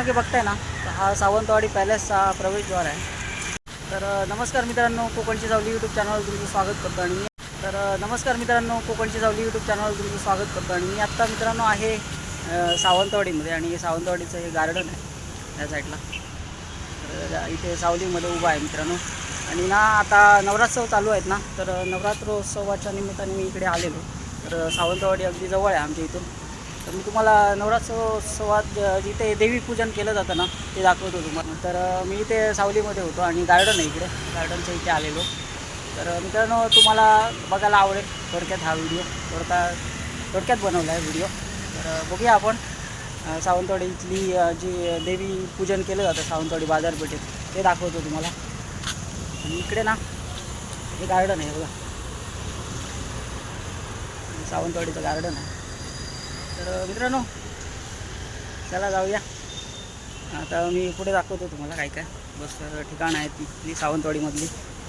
पाठीमागे बघताय ना हा सावंतवाडी पॅलेसचा प्रवेशद्वार आहे. तर नमस्कार मित्रांनो कोकणची सावली यूट्यूब चॅनलवर तुमचं स्वागत करतो आणि मी तर नमस्कार मित्रांनो कोकणची सावली यूट्यूब चॅनलवर तुमचं स्वागत करतो आणि मी आत्ता मित्रांनो आहे सावंतवाडीमध्ये आणि सावंतवाडीचं हे गार्डन आहे या साईडला तर इथे सावलीमध्ये उभा आहे मित्रांनो. आणि ना आता नवरात्रोत्सव चालू आहेत ना तर नवरात्रोत्सवाच्या निमित्ताने मी इकडे आलेलो. तर सावंतवाडी अगदी जवळ आहे आमच्या इथून. तर मी तुम्हाला नवरात्रोत्सवात जिथे देवी पूजन केलं जातं ना ते दाखवतो तुम्हाला. तर मी इथे सावलीमध्ये होतो आणि गार्डन आहे इकडे. गार्डनच्या इथे आलेलो. तर मित्रांनो तुम्हाला बघायला आवडेल थोडक्यात हा व्हिडिओ थोडका थोडक्यात बनवला आहे व्हिडिओ तर बघूया आपण सावंतवाडीतली सावंतवाडी इथली जी देवी पूजन केलं जातं सावंतवाडी बाजारपेठेत ते दाखवतो तुम्हाला. आणि इकडे ना हे गार्डन आहे बघा. सावंतवाडीचं गार्डन आहे. तर मित्रांनो चला जाऊया. आता मी पुढे दाखवतो तुम्हाला काय काय बस ठिकाण आहे तिथली सावंतवाडीमधली.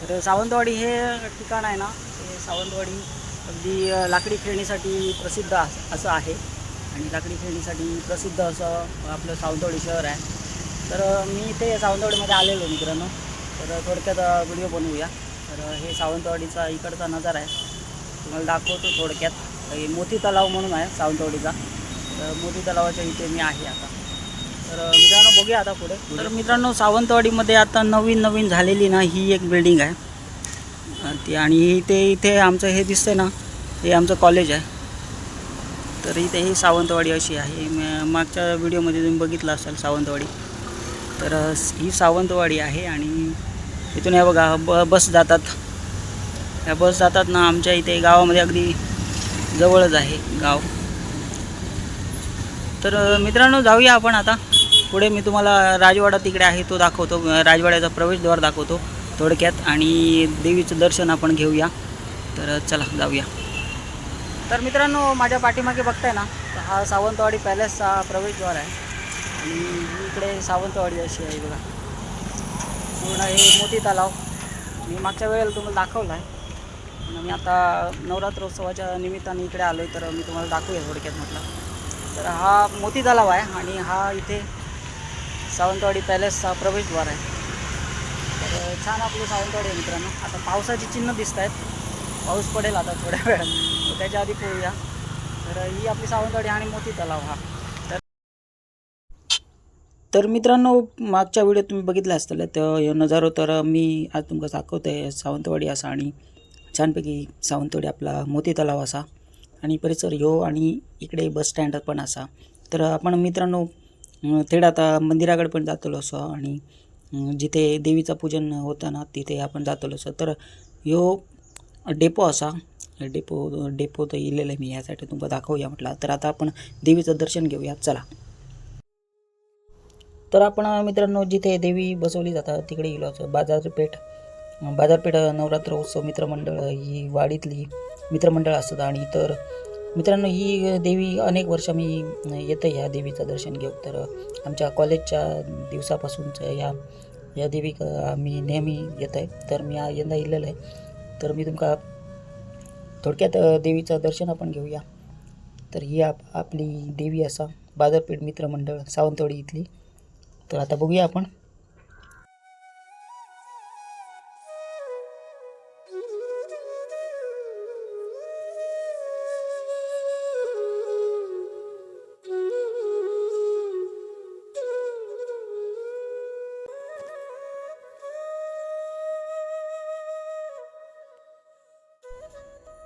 तर सावंतवाडी हे ठिकाण आहे ना ते सावंतवाडी अगदी लाकडी खेळणीसाठी प्रसिद्ध अस- असं आहे. आणि लाकडी खेळणीसाठी प्रसिद्ध असं आपलं सावंतवाडी शहर आहे. तर मी इथे सावंतवाडीमध्ये आलेलो मित्रांनो. तर थोडक्यात व्हिडिओ बनवूया. तर हे सावंतवाडीचा इकडचा नजारा आहे. तुम्हाला दाखवतो थोडक्यात. हे मोती तलाव म्हणून आहे सावंतवाडीचा. तर मोती तलावाच्या इथे मी आहे आता. तर मित्रांनो बघूया आता पुढे. तर मित्रांनो सावंतवाडीमध्ये आता नवीन नवीन झालेली ना ही एक बिल्डिंग आहे. ती आणि इथे इथे आमचं हे दिसतंय ना हे आमचं कॉलेज आहे. तर इथे ही सावंतवाडी अशी आहे. मागच्या व्हिडिओमध्ये तुम्ही बघितलं असाल सावंतवाडी. तर ही सावंतवाडी आहे आणि इथून हे बघा ब बस जातात. ह्या बस जातात ना आमच्या इथे गावामध्ये अगदी जवळच आहे गाव. तर मित्रांनो जाऊया आपण आता. पुढे मी तुम्हाला राजवाडा तिकडे आहे तो दाखवतो. राजवाड्याचा प्रवेशद्वार दाखवतो थोडक्यात आणि देवीचं दर्शन आपण घेऊया. तर चला जाऊया. तर मित्रांनो माझ्या पाठीमागे बघताय ना हा सावंतवाडी पॅलेसचा प्रवेशद्वार आहे. आणि इकडे सावंतवाडी अशी आहे बघा. पूर्ण हे मोती तलाव. मी मागच्या वेळेला तुम्हाला दाखवला आहे मी आता नवरात्रोत्सवाच्या निमित्ताने इकडे आलो आहे तर मी तुम्हाला दाखवूया थोडक्यात म्हटलं. तर हा मोती तलाव आहे आणि हा इथे सावंतवाडी पॅलेसचा प्रवेशद्वार आहे. तर छान आपलं सावंतवाडी आहे मित्रांनो. आता पावसाची चिन्ह दिसत आहेत पाऊस पडेल आता थोड्या वेळात. त्याच्या आधी पोहूया. तर ही आपली सावंतवाडी आणि मोती तलाव हा. तर तर मित्रांनो मागच्या व्हिडिओ तुम्ही बघितला असताल तर हे नजारो तर मी आज तुमका दाखवतो आहे सावंतवाडी असा आणि छानपैकी सावंतवाडी आपला मोती तलाव असा. आणि परिसर ह्यो आणि इकडे बस स्टँड पण असा. तर आपण मित्रांनो थेट आता मंदिराकडे पण जातलो असो आणि जिथे देवीचं पूजन होताना तिथे आपण जातलो असो. तर ह्यो डेपो असा. डेपो डेपो तर इलेलं आहे मी यासाठी तुमका दाखवूया म्हटलं. तर आता आपण देवीचं दर्शन घेऊया चला. तर आपण मित्रांनो जिथे देवी बसवली जातात तिकडे गेलो असो. बाजारपेठ. बाजारपेठ नवरात्र उत्सव मित्रमंडळ ही वाडीतली मित्रमंडळ असतात आणि तर मित्रांनो ही देवी अनेक वर्ष मी येतं ह्या देवीचं दर्शन घेऊ तर आमच्या कॉलेजच्या दिवसापासूनच या या देवी मी नेहमी येत आहे तर मी यंदा इलेलं आहे. तर मी तुमका थोडक्यात देवीचं दर्शन आपण घेऊया. तर ही आप आपली देवी असा बाजारपेठ मित्रमंडळ सावंतवाडी इथली. तर आता बघूया आपण.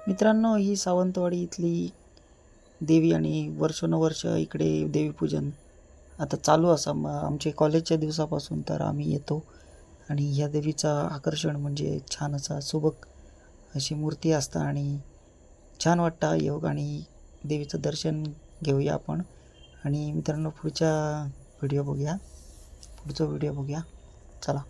मित्रांनो ही सावंतवाडी इथली देवी आणि वर्षानुवर्ष इकडे देवीपूजन आता चालू असा. आमचे कॉलेजच्या दिवसापासून तर आम्ही येतो आणि ह्या देवीचं आकर्षण म्हणजे छान असा सुबक अशी मूर्ती असतं आणि छान वाटतं योग आणि देवीचं दर्शन घेऊया आपण. आणि मित्रांनो पुढच्या व्हिडिओ बघूया. पुढचा व्हिडिओ बघूया. चला.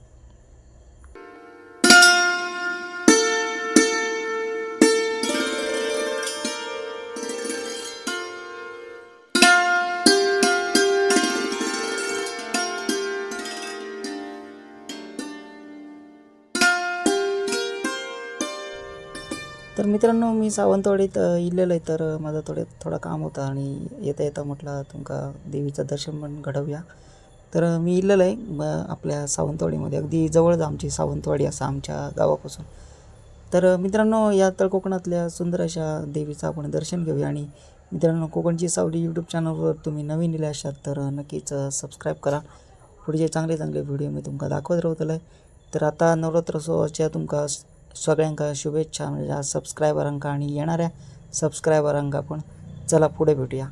तर मित्रांनो मी सावंतवाडीत इलेलं आहे तर माझं थोडे थोडं काम होतं आणि येता येता म्हटलं तुमका देवीचं दर्शन पण घडवूया. तर मी इलेलं आहे मग आपल्या सावंतवाडीमध्ये. अगदी जवळच आमची सावंतवाडी असं आमच्या गावापासून. तर मित्रांनो या तळकोकणातल्या सुंदर अशा देवीचं आपण दर्शन घेऊया. आणि मित्रांनो कोकणची सावली यूट्यूब चॅनलवर तुम्ही नवीन इले असाल तर नक्कीच सबस्क्राईब करा. पुढचे चांगले चांगले व्हिडिओ मी तुमका दाखवत राहतले तर आता नवरात्रोत्सवाच्या तुमका सगळ्यांका शुभेच्छा म्हणजे सबस्क्रायबरांका आणि येणाऱ्या सबस्क्रायबरांका पण चला पुढे भेटूया.